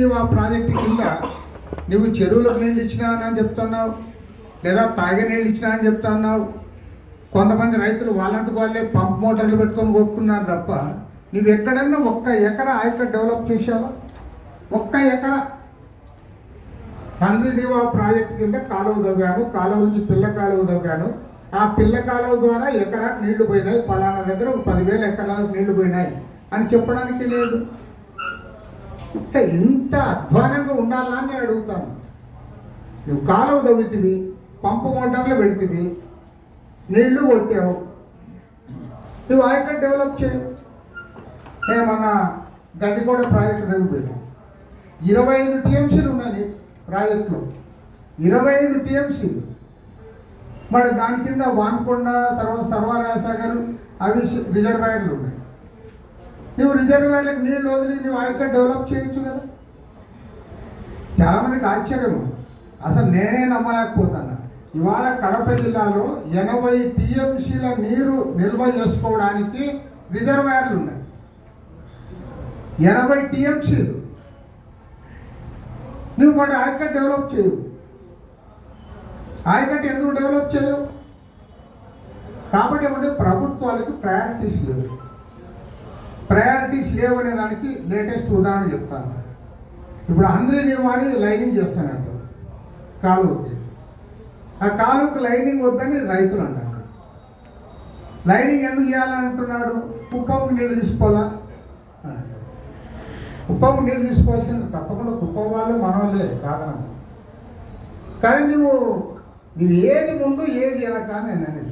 నువ్వు ఆ ప్రాజెక్టు కింద నువ్వు చెరువులకు నీళ్ళు ఇచ్చినావని చెప్తున్నావు లేదా తాగే నీళ్ళు ఇచ్చినా అని చెప్తున్నావు. కొంతమంది రైతులు వాళ్ళంతకు వాళ్ళే పంప్ మోటార్లు పెట్టుకొని కొట్టుకున్నారు తప్ప నువ్వు ఎక్కడన్నా ఒక్క ఎకరా ఆయక డెవలప్ చేసావా ఒక్క ఎకరా. కంద్రినీవా ప్రాజెక్టు కింద కాలువ తవ్వాను కాలువ నుంచి పిల్ల కాలువ తవ్వాను. ఆ పిల్ల కాలువ ద్వారా ఎకరాకు నీళ్ళు పోయినాయి పలానా దగ్గర ఒక పదివేల ఎకరాలకు నీళ్ళు పోయినాయి అని చెప్పడానికి లేదు. అంటే ఇంత అధ్వానంగా ఉండాలా అని నేను అడుగుతాను. నువ్వు కాలువ తవ్వుతివి పంపు మోటార్లు పెడితివి నీళ్ళు కొట్టావు. నువ్వు ఆయకట్ డెవలప్ చేయవు నేను మొన్న గడ్డికోట ప్రాజెక్టు దగ్గర ఇరవై ఐదు టీఎంసీలు ఉన్నాయి ప్రాజెక్టులో. ఇరవై ఐదు టీఎంసీలు మరి దాని కింద వాన్కొండ తర్వాత సర్వరాజసాగర్ అవి రిజర్వాయర్లు ఉన్నాయి. నువ్వు రిజర్వాయర్లకు నీళ్ళు వదిలి నువ్వు ఆయకట్ డెవలప్ చేయొచ్చు కదా? చాలామందికి ఆశ్చర్యము. అసలు నేనే నమ్మలేకపోతున్నా. ఇవాళ కడప జిల్లాలో ఎనభై టీఎంసీల నీరు నిల్వ చేసుకోవడానికి రిజర్వాయర్లు ఉన్నాయి. ఎనభై టీఎంసీలు. నువ్వు మరి ఆయకట్ డెవలప్ చేయవు ఆయకట్ ఎందుకు డెవలప్ చేయవు? కాబట్టి ఏమంటే ప్రభుత్వాలకు ప్రయారిటీస్ లేవు. ప్రయారిటీస్ లేవనే దానికి లేటెస్ట్ ఉదాహరణ చెప్తాను. ఇప్పుడు అందరినీ అని లైనింగ్ చేస్తానంట. కాలువకి ఆ కాలువకి లైనింగ్ వద్దని రైతులు అంటారు. లైనింగ్ ఎందుకు చేయాలంటున్నాడు? కుప్పంకి నీళ్ళు తీసుకోవాలా? కుప్పంకి నీళ్ళు తీసుకోవాల్సింది తప్పకుండా కుప్పం వాళ్ళు మనోళ్ళే కాదనం కానీ నువ్వు నువ్వు ఏది ముందు ఏది వెనక అని నేను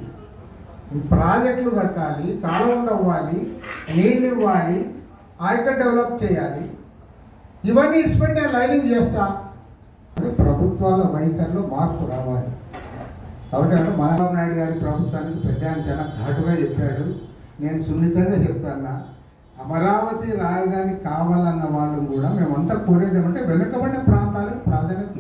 ప్రాజెక్టులు కట్టాలి కాలువలు అవ్వాలి నీళ్ళు ఇవ్వాలి ఆయక డెవలప్ చేయాలి. ఇవన్నీ ఇచ్చిపెట్టే లైనింగ్ చేస్తా. అని ప్రభుత్వాల వైఖరిలో మార్పు రావాలి. కాబట్టి అంటే మనోహర్ నాయుడు గారి ప్రభుత్వానికి పెద్ద చాలా ఘాటుగా చెప్పాడు. నేను సున్నితంగా చెప్తాను అమరావతి రాజధాని కావాలన్న వాళ్ళం కూడా మేమంతా కోరేది ఏమంటే వెనుకబడిన ప్రాంతాలకు ప్రాధాన్యత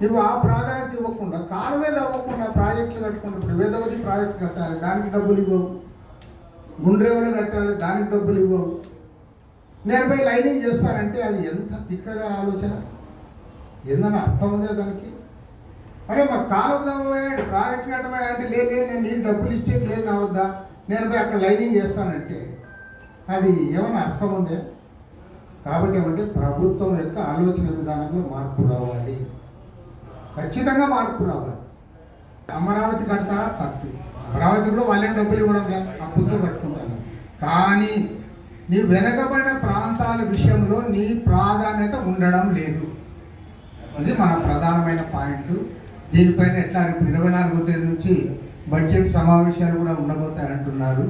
నువ్వు ఆ ప్రాధాన్యత ఇవ్వకుండా కాలువే అవ్వకుండా ప్రాజెక్టులు కట్టుకుంటే ఇప్పుడు వేదవతి ప్రాజెక్టు కట్టాలి దానికి డబ్బులు ఇవ్వవు. గుండ్రేవులు కట్టాలి దానికి డబ్బులు ఇవ్వవు. నేను పోయి లైనింగ్ చేస్తానంటే అది ఎంత తిక్కగా ఆలోచన? ఏందని అర్థం ఉందే దానికి? అరే మా కాలం దమ్మయ్యాడు ప్రాజెక్ట్ కట్టమయ్యా అంటే లేదు లేదు, నేను నీకు డబ్బులు ఇచ్చేది లేదు నా వద్దా. నేను పోయి అక్కడ లైనింగ్ చేస్తానంటే అది ఏమైనా అర్థం ఉందే? కాబట్టి ఏమంటే ప్రభుత్వం యొక్క ఆలోచన విధానంలో మార్పు రావాలి. ఖచ్చితంగా మార్పు రావాలి అమరావతి కడతారా? కట్టు. అమరావతి కూడా వాళ్ళే డబ్బులు ఇవ్వడం లేదు అప్పుతో కట్టుకుంటాను. కానీ నీ వెనకబడిన ప్రాంతాల విషయంలో నీ ప్రాధాన్యత ఉండడం లేదు. ఇది మన ప్రధానమైన పాయింట్. దీనిపైన ఎట్లా ఇరవై నాలుగో తేదీ నుంచి బడ్జెట్ సమావేశాలు కూడా ఉండబోతాయి అంటున్నారు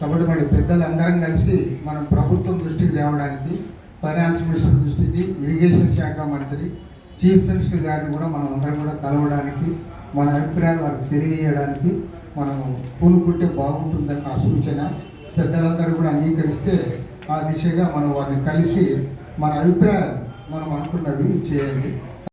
కాబట్టి మరి పెద్దలందరం కలిసి మనం ప్రభుత్వం దృష్టికి తేవడానికి ఫైనాన్స్ మినిస్టర్ దృష్టికి ఇరిగేషన్ శాఖ మంత్రి చీఫ్ మినిస్టర్ గారిని కూడా మనం అందరం కూడా కలవడానికి మన అభిప్రాయాలు వారికి తెలియజేయడానికి మనం పూనుకుంటే బాగుంటుందని నా సూచన. పెద్దలందరూ కూడా అంగీకరిస్తే ఆ దిశగా మనం వారిని కలిసి మన అభిప్రాయాలు మనం అనుకున్నవి చేయండి.